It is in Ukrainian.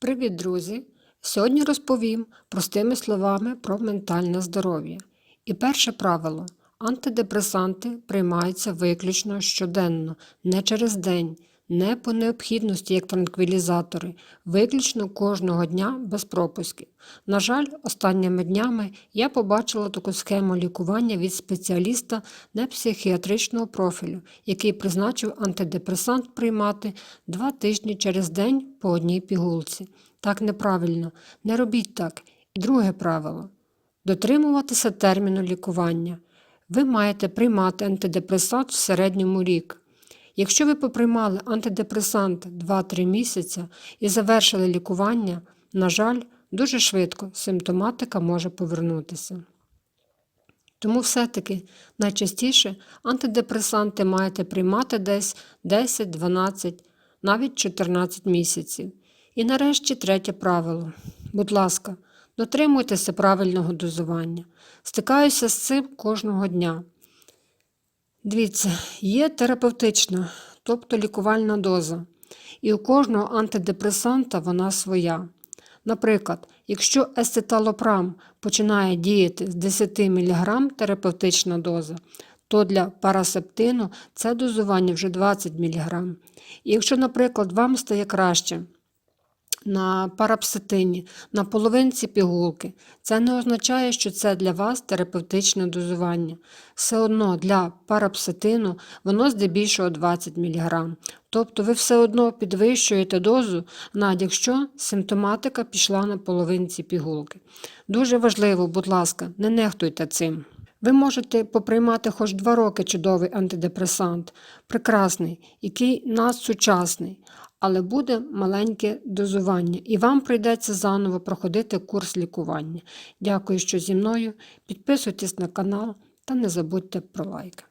Привіт, друзі! Сьогодні розповім простими словами про ментальне здоров'я. І перше правило: антидепресанти приймаються виключно щоденно, не через день, не по необхідності як транквілізатори, виключно кожного дня без пропусків. На жаль, останніми днями я побачила таку схему лікування від спеціаліста непсихіатричного профілю, який призначив антидепресант приймати два тижні через день по одній пігулці. Так неправильно, не робіть так. І друге правило дотримуватися терміну лікування. Ви маєте приймати антидепресант в середньому рік. Якщо ви поприймали антидепресант 2-3 місяці і завершили лікування, на жаль, дуже швидко симптоматика може повернутися. Тому все-таки найчастіше антидепресанти маєте приймати десь 10, 12, навіть 14 місяців. І нарешті третє правило. Будь ласка, дотримуйтеся правильного дозування. Стикаюся з цим кожного дня. Дивіться, є терапевтична, тобто лікувальна доза. І у кожного антидепресанта вона своя. Наприклад, якщо естеталопрам починає діяти з 10 мг терапевтична доза, то для парасептину це дозування вже 20 мг. І якщо, наприклад, вам стає краще на парапситині, на половинці пігулки, це не означає, що це для вас терапевтичне дозування. Все одно для парапситину воно здебільшого 20 мг. Тобто ви все одно підвищуєте дозу, навіть якщо симптоматика пішла на половинці пігулки. Дуже важливо, будь ласка, не нехтуйте цим. Ви можете поприймати хоч два роки чудовий антидепресант, прекрасний, який надсучасний, але буде маленьке дозування, і вам прийдеться заново проходити курс лікування. Дякую, що зі мною. Підписуйтесь на канал та не забудьте про лайк.